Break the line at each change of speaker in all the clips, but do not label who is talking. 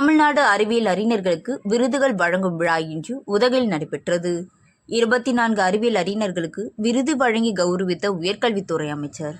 தமிழ்நாடு அறிவியல் அறிஞர்களுக்கு விருதுகள் வழங்கும் விழா இன்று உதகையில் நடைபெற்றது. இருபத்தி நான்கு அறிவியல் அறிஞர்களுக்கு விருது வழங்கி கௌரவித்த உயர்கல்வித்துறை அமைச்சர்.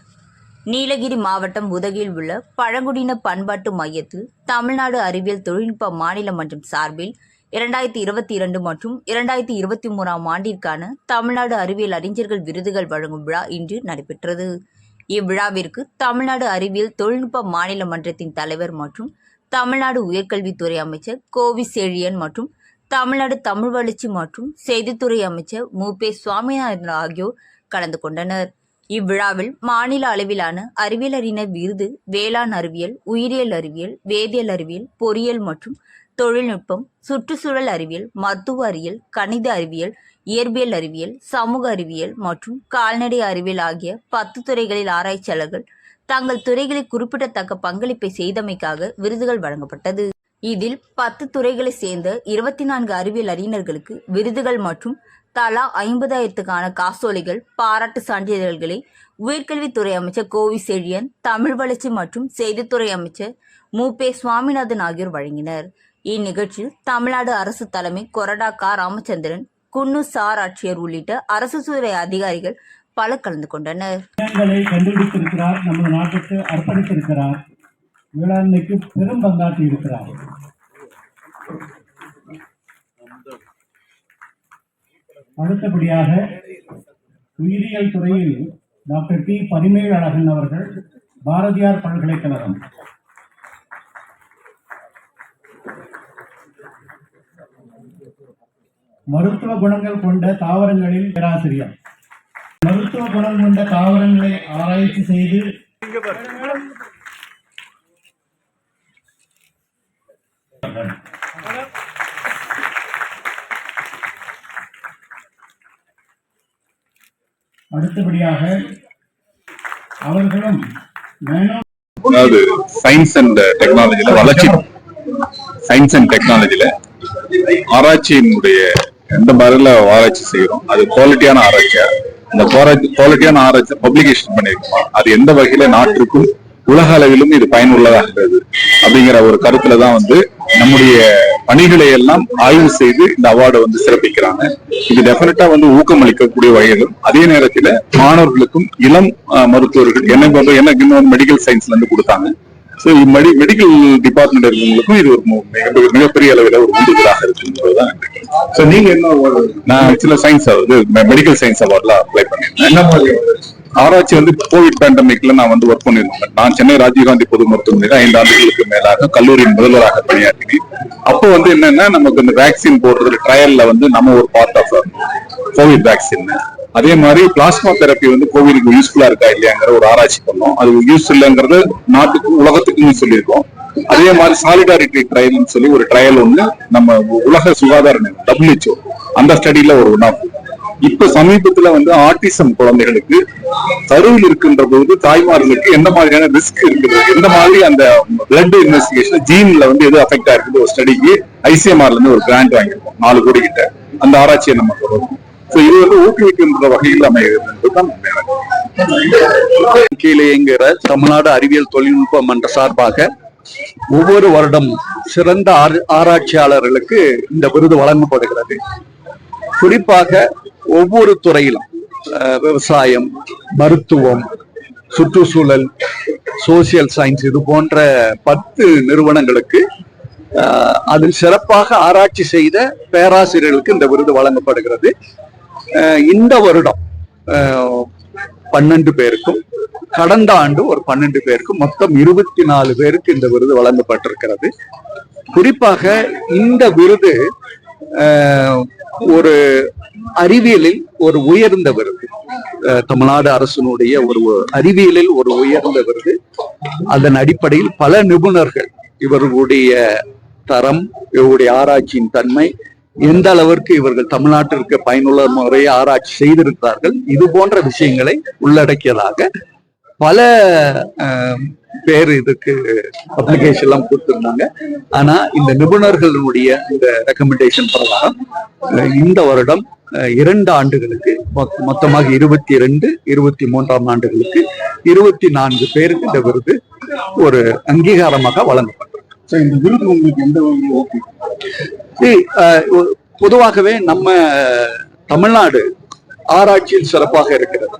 நீலகிரி மாவட்டம் உதகையில் உள்ள பழங்குடியின பண்பாட்டு மையத்தில் தமிழ்நாடு அறிவியல் தொழில்நுட்ப மாநில மன்றம் சார்பில் இரண்டாயிரத்தி இருபத்தி இரண்டு மற்றும் இரண்டாயிரத்தி இருபத்தி மூணாம் ஆண்டிற்கான தமிழ்நாடு அறிவியல் அறிஞர்கள் விருதுகள் வழங்கும் விழா இன்று நடைபெற்றது. இவ்விழாவிற்கு தமிழ்நாடு அறிவியல் தொழில்நுட்ப மாநில மன்றத்தின் தலைவர் மற்றும் தமிழ்நாடு உயர்கல்வித்துறை அமைச்சர் கோவி செழியன் மற்றும் தமிழ்நாடு தமிழ் வளர்ச்சி மற்றும் செய்தித்துறை அமைச்சர் மு. பே. சுவாமிநாதன் ஆகியோர் கலந்து கொண்டனர். இவ்விழாவில் மாநில அளவிலான அறிவியல் அறிஞர் விருது வேளாண் அறிவியல் உயிரியல் அறிவியல் வேதியியல் அறிவியல் பொறியியல் மற்றும் தொழில்நுட்பம் சுற்றுச்சூழல் அறிவியல் மருத்துவ அறிவியல் கணித அறிவியல் இயற்பியல் அறிவியல் சமூக அறிவியல் மற்றும் கால்நடை அறிவியல் ஆகிய பத்து துறைகளில் ஆராய்ச்சியாளர்கள் தங்கள் துறைகளில் குறிப்பிடத்தக்க பங்களிப்பை செய்தமைக்காக விருதுகள் வழங்கப்பட்டது. இதில் பத்து துறைகளை சேர்ந்த இருபத்தி நான்கு அறிவியல் அறிஞர்களுக்கு விருதுகள் மற்றும் தலா ஐம்பதாயிரத்துக்கான காசோலைகள் பாராட்டு சான்றிதழ்களை உயர்கல்வித்துறை அமைச்சர் கோவி செழியன் தமிழ் வளர்ச்சி மற்றும் செய்தித்துறை அமைச்சர் மு. பே. சுவாமிநாதன் ஆகியோர் வழங்கினர். இந்நிகழ்ச்சியில் தமிழ்நாடு அரசு தலைமை கொரடா கா. ராமச்சந்திரன் குன்னு சார் ஆட்சியர் உள்ளிட்ட அரசு துறை அதிகாரிகள் பலர் கலந்து கொண்டனர்.
கண்டுபிடித்திருக்கிறார் நமது நாட்டுக்கு அர்ப்பணித்திருக்கிறார். வேளாண்மைக்கு பெரும் பங்காற்றி இருக்கிறார். அடுத்தபடியாக உயிரியல் துறையில் டாக்டர் டி பரிமேல் அழகன் அவர்கள் பாரதியார் பல்கலைக்கழகம். மருத்துவ குணங்கள் கொண்ட தாவரங்களில் பேராசிரியர். மருத்துவ குணம் கொண்ட தாவரங்களை ஆராய்ச்சி செய்து அடுத்தபடியாக அவர்களும்
அதாவது சயின்ஸ் அண்ட் டெக்னாலஜில வளர்ச்சி சயின்ஸ் அண்ட் டெக்னாலஜில ஆராய்ச்சியினுடைய எந்த மாதிரில ஆராய்ச்சி செய்யறோம் அது குவாலிட்டியான ஆராய்ச்சியா? இந்த குவாலிட்டியான ஆராய்ச்சி பப்ளிகேஷன் பண்ணிருக்கோம் அது எந்த வகையில நாட்டிற்கும் உலக அளவிலும் இது பயனுள்ளதாகிறது அப்படிங்கிற ஒரு கருத்துல தான் வந்து நம்முடைய பணிகளை எல்லாம் ஆய்வு செய்து இந்த அவார்டை வந்து சிறப்பிக்கிறாங்க. இது டெஃபினட்டா வந்து ஊக்கமளிக்கக்கூடிய வகையிலும் அதே நேரத்துல மாணவர்களுக்கும் இளம் அஹ், மருத்துவர்கள் என்ன என்ன இன்னொரு மெடிக்கல் சயின்ஸ்ல இருந்து கொடுத்தாங்க. ஸோ மெடி மெடிக்கல் டிபார்ட்மெண்ட் இருக்கவங்களுக்கும் இது ஒரு மிக- மிகப்பெரிய அளவில் ஒரு உந்துதலாக இருக்குன்றதுதான்
So, நீங்க என்ன?
நான் ஆக்சுவலா சயின்ஸ் அதாவது மெடிக்கல் சயின்ஸ் அவார்ட்ல அப்ளை பண்ணியிருந்தேன்
என்ன மாதிரி?
ஆராய்ச்சி வந்து கோவிட் பேண்டமிக்ல நான் வந்து ஒர்க் பண்ணியிருந்தேன் நான் சென்னை ராஜீவ்காந்தி பொது மருத்துவமனையில் ஐந்து ஆண்டுகளுக்கு மேலாக கல்லூரியின் முதல்வராக பணியாற்றினேன் அப்போ வந்து என்னன்னா நமக்கு இந்த வேக்சின் போடுறது ட்ரையல்ல வந்து நம்ம ஒரு பார்ட் ஆஃப் கோவிட் வேக்சின் அதே மாதிரி பிளாஸ்மா தெரப்பி வந்து கோவிலுக்கு யூஸ்ஃபுல்லா இருக்கா இல்லையாங்கிற ஒரு ஆராய்ச்சி பண்ணோம். அது யூஸ் இல்லைங்கிறது நாட்டுக்கும் உலகத்துக்கும் சொல்லியிருக்கோம். அதே மாதிரி சாலிடாரிட்டி ட்ரையல்னு சொல்லி ஒரு ட்ரையல் ஒண்ணு நம்ம உலக சுகாதார டபிள்யூஹெச்ஓ அந்த ஸ்டடியில ஒரு ஒன் ஆஃப் இப்ப சமீபத்துல வந்து ஆட்டிசம் குழந்தைகளுக்கு கருவில் இருக்கின்ற போது தாய்மார்களுக்கு எந்த மாதிரியான ரிஸ்க் இருக்குது? எந்த மாதிரி அந்த பிளட் இன்வெஸ்டிகேஷன் ஜீன்ல வந்து எது அஃபெக்ட் ஆயிருக்குது ஒரு ஸ்டடிக்கு ஐசிஎம்ஆர்ல இருந்து ஒரு கிராண்ட் வாங்கியிருக்கோம். நாலு கோடி கிட்ட அந்த ஆராய்ச்சியை நம்ம தொடரும் இது வந்து ஊக்குவிக்கின்ற வகையில் அமைகிறதுதான்
கீழே தமிழ்நாடு அறிவியல் தொழில்நுட்ப மன்ற சார்பாக ஒவ்வொரு வருடம் சிறந்த ஆராய்ச்சியாளர்களுக்கு இந்த விருது வழங்கப்படுகிறது. குறிப்பாக ஒவ்வொரு துறையிலும் விவசாயம் மருத்துவம் சுற்றுச்சூழல் சோசியல் சயின்ஸ் இது போன்ற பத்து நிறுவனங்களுக்கு அதில் சிறப்பாக ஆராய்ச்சி செய்த பேராசிரியர்களுக்கு இந்த விருது வழங்கப்படுகிறது. இந்த வருடம் பன்னெண்டு பேருக்கும் கடந்த ஆண்டு ஒரு பன்னெண்டு பேருக்கும் மொத்தம் இருபத்தி நாலு பேருக்கு இந்த விருது வழங்கப்பட்டிருக்கிறது. குறிப்பாக இந்த விருது ஒரு அறிவியலில் ஒரு உயர்ந்த விருது. அஹ், தமிழ்நாடு அரசினுடைய ஒரு அறிவியலில் ஒரு உயர்ந்த விருது. அதன் அடிப்படையில் பல நிபுணர்கள் இவர்களுடைய தரம் இவருடைய ஆராய்ச்சியின் தன்மை எந்த அளவிற்கு இவர்கள் தமிழ்நாட்டிற்கு பயனுள்ள முறையை ஆராய்ச்சி செய்திருக்கிறார்கள் இது போன்ற விஷயங்களை உள்ளடக்கியதாக பல பேர் இதுக்கு அப்ளிகேஷன் எல்லாம் கொடுத்திருந்தாங்க. ஆனா இந்த நிபுணர்களுடைய இந்த ரெக்கமெண்டேஷன் பிரகாரம் இந்த வருடம் அஹ், இரண்டு ஆண்டுகளுக்கு மொத்தமாக இருபத்தி இரண்டு இருபத்தி மூன்றாம் ஆண்டுகளுக்கு இருபத்தி நான்கு பேருக்கு இந்த விருது ஒரு அங்கீகாரமாக
வழங்கப்பட்டிருக்கு. இந்த விருது உங்களுக்கு எந்த
பொதுவாகவே நம்ம தமிழ்நாடு ஆராய்ச்சியில் சிறப்பாக இருக்கிறது.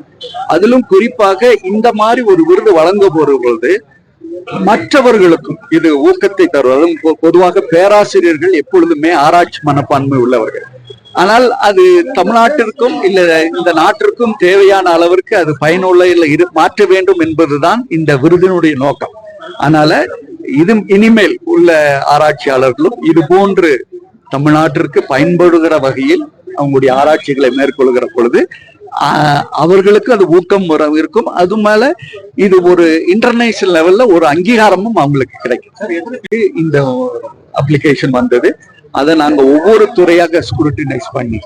அதிலும் குறிப்பாக இந்த மாதிரி ஒரு விருது வழங்க போற பொழுது மற்றவர்களுக்கும் இது ஊக்கத்தை தருவதும் பொ- பொதுவாக பேராசிரியர்கள் எப்பொழுதுமே ஆராய்ச்சி மனப்பான்மை உள்ளவர்கள். ஆனால் அது தமிழ்நாட்டிற்கும் இல்ல இந்த நாட்டிற்கும் தேவையான அளவிற்கு அது பயனுள்ள இல்லை இரு மாற்ற வேண்டும் என்பதுதான் இந்த விருதினுடைய நோக்கம். அதனால இது இனிமேல் உள்ள ஆராய்ச்சியாளர்களும் இது போன்று தமிழ்நாட்டிற்கு பயன்படுகிற வகையில் அவங்களுடைய ஆராய்ச்சிகளை மேற்கொள்கிற பொழுது அவர்களுக்கு அது ஊக்கம் இருக்கும். அது மேல இது ஒரு இன்டர்நேஷனல் லெவல்ல ஒரு அங்கீகாரமும் அவங்களுக்கு கிடைக்கும். இந்த அப்ளிகேஷன் வந்தது? அதை நாங்க ஒவ்வொரு துறையாக ஸ்குருட்டினைஸ் பண்ணி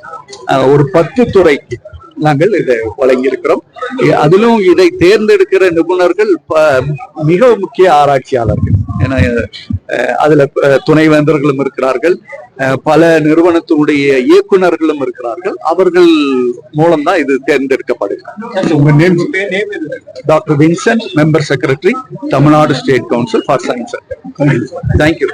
ஒரு பத்து துறைக்கு நாங்கள் இதை வழங்கியிருக்கிறோம். அதிலும் இதை தேர்ந்தெடுக்கிற நிபுணர்கள் ப- மிக முக்கிய ஆராய்ச்சியாளர்கள். ஏன்னா அதுல துணைவேந்தர்களும் இருக்கிறார்கள். அஹ், பல நிறுவனத்தினுடைய இயக்குனர்களும் இருக்கிறார்கள். அவர்கள் மூலம்தான் இது தேர்ந்தெடுக்கப்படுகிறது.
உங்க name?
Doctor Vincent member secretary Tamil Nadu state council for science. Thank you